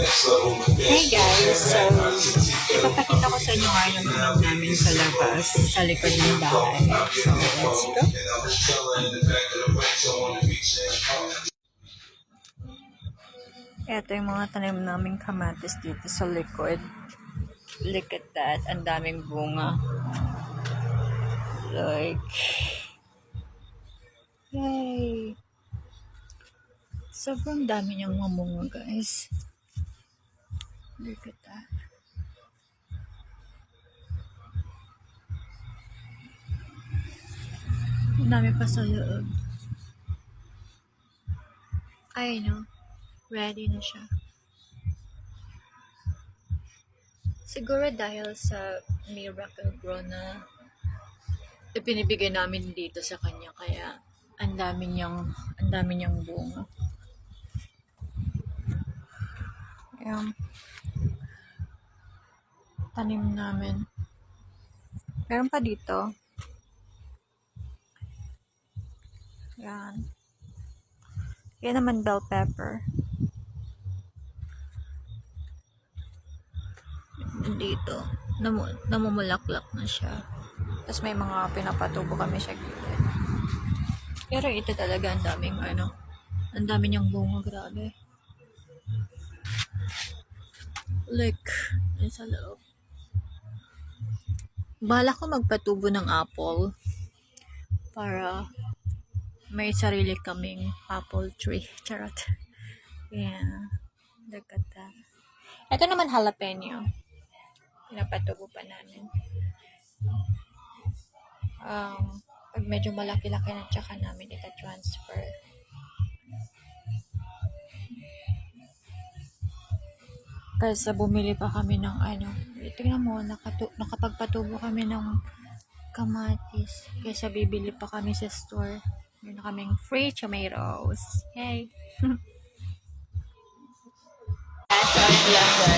Hey guys, so ipapakita ko sa inyo nga yung tulog namin sa labas, sa likod ng bahay. So let's go. Ito yung mga tanim naming kamatis dito sa likod. Look at that, ang daming bunga. Like, yay! Sobrang dami niyang mamunga, guys. At that. Ang dami pa sa loob. I know. Ready na siya. Siguro dahil sa miracle grow na ipinibigay namin dito sa kanya kaya ang dami niyang ang dami niyang bunga. Ayan. Tanim namin. Meron pa dito. Yan. Yan naman bell pepper. Dito. Namu namumulaklak na siya. Tapos may mga pinapatubo kami sa gilid. Pero ito talaga ang daming ano. Ang dami niyang bunga. Grabe. Look. Yan sa loob. Bala ko magpatubo ng apple para may sarili kaming apple tree. Charot. Yeah. Look at that. Ito naman jalapeno. Pinapatubo pa namin. Um, pag medyo malaki-laki na tsaka namin ita-transfer. Kasi bumili pa kami ng ano. Tingnan mo, nakatu- nakapagpatubo kami ng kamatis. Kaysa bibili pa kami sa store. Meron kaming free tomatoes. Yay! Guys.